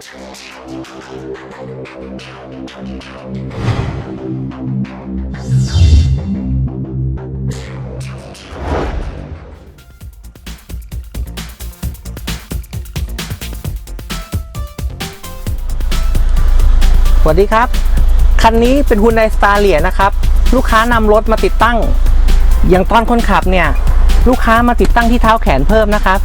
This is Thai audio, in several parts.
สวัสดีครับ คันนี้เป็น Hyundai Staria นะครับ ลูกค้านำรถมาติดตั้ง อย่างตอนคนขับเนี่ย ลูกค้ามาติดตั้งที่เท้าแขนเพิ่มนะครับ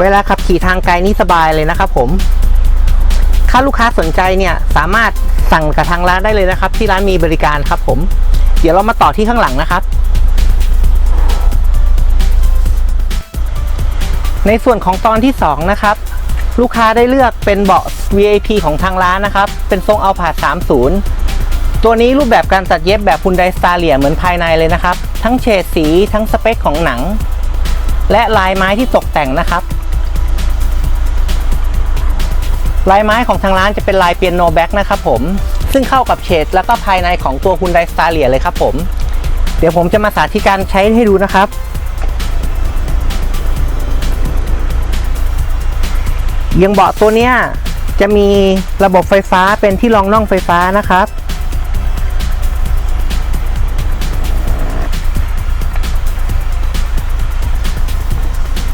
เวลาขับขี่ทางไกลนี่สบายเลยนะครับผมถ้าลูกค้าสนใจเนี่ยสามารถสั่งกับทางร้านได้เลยนะครับ ที่ร้านมีบริการครับผม เดี๋ยวเรามาต่อที่ข้างหลังนะครับ ในส่วนของตอนที่ 2 นะครับ ลูกค้าได้เลือกเป็นเบาะ VIP ของทางร้านนะครับ เป็นทรงเอาผาด30 ตัวนี้รูปแบบการตัดเย็บแบบ Hyundai Staria เหมือนภายในเลยนะครับ ทั้งเฉดสีทั้งสเปคของหนัง และลายไม้ที่ตกแต่งนะครับ ลายไม้ของทางร้านจะเป็นลายเปียโนแบ็กนะครับผม ซึ่งเข้ากับเฉดแล้วก็ภายในของตัว Hyundai Staria เลยครับผม เดี๋ยวผมจะมาสาธิตการใช้ให้ดูนะครับยังเบาะตัวเนี้ยจะมีระบบไฟฟ้าเป็นที่รองน่องไฟฟ้านะครับ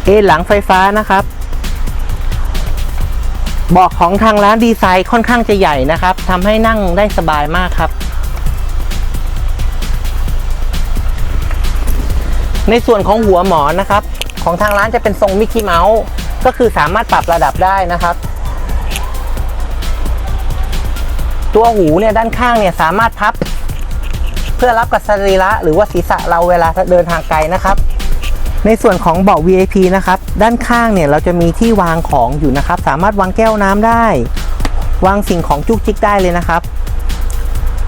เอหลังไฟฟ้านะครับ บาะของทางร้านดีไซน์ค่อนข้างจะใหญ่นะครับทำให้นั่งได้สบายมากครับ ในส่วนของหัวหมอนนะครับ ของทางร้านจะเป็นทรงมิกกี้เมาส์ก็คือสามารถปรับระดับได้นะครับ ตัวหูเนี่ยด้านข้างเนี่ยสามารถพับ เพื่อรับกับสรีระหรือว่าศีรษะเราเวลาเดินทางไกลนะครับ ในส่วนของเบาะ VIP นะครับด้านข้างเนี่ยเราจะมีที่วางของอยู่นะครับ สามารถวางแก้วน้ำได้ วางสิ่งของจุกจิกได้เลยนะครับ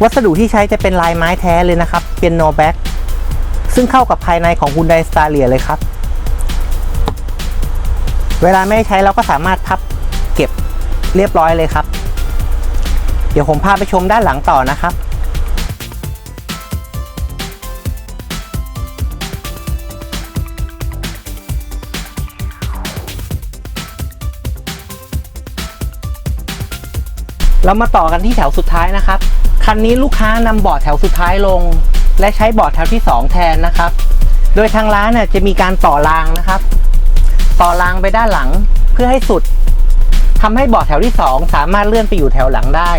วัสดุที่ใช้จะเป็นลายไม้แท้เลยนะครับ เป็นโนแบ็กซึ่งเข้ากับภายในของ Hyundai Staria เลยครับ เวลาไม่ใช้เราก็สามารถพับเก็บเรียบร้อยเลยครับ เดี๋ยวผมพาไปชมด้านหลังต่อนะครับ เรามาต่อกันที่แถวสุดท้ายนะครับ คันนี้ลูกค้านำเบาะแถวสุดท้ายลง และใช้เบาะแถวที่ 2 แทนนะครับ โดยทางร้านเนี่ยจะมีการต่อรางนะครับ ต่อรางไปด้านหลังเพื่อให้สุดทำให้เบาะแถวที่ 2 สามารถเลื่อนไปอยู่แถวหลังได้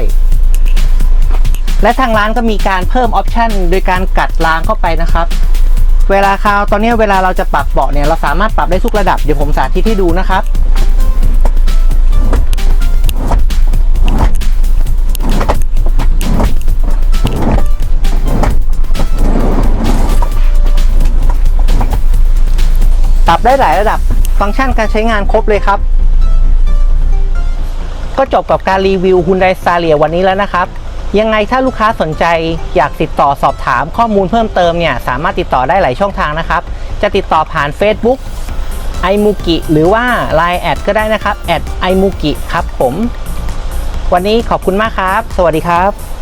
และทางร้านก็มีการเพิ่มออปชันโดยการกัดรางเข้าไปนะครับ เวลาคราวตอนนี้เวลาเราจะปรับเบาะเนี่ยเราสามารถปรับได้ทุกระดับเดี๋ยวผมสาธิตให้ดูนะครับ ปรับได้หลายระดับฟังก์ชันการใช้งานครบเลยครับ ก็จบกับการรีวิว Hyundai Staria วันนี้แล้วนะครับ ยังไงถ้าลูกค้าสนใจอยากติดต่อสอบถามข้อมูลเพิ่มเติมเนี่ย สามารถติดต่อได้หลายช่องทางนะครับ จะติดต่อผ่าน Facebook ไอมูกิหรือว่า Line แอดก็ได้นะครับแอดไอมูกิครับผม วันนี้ขอบคุณมากครับ สวัสดีครับ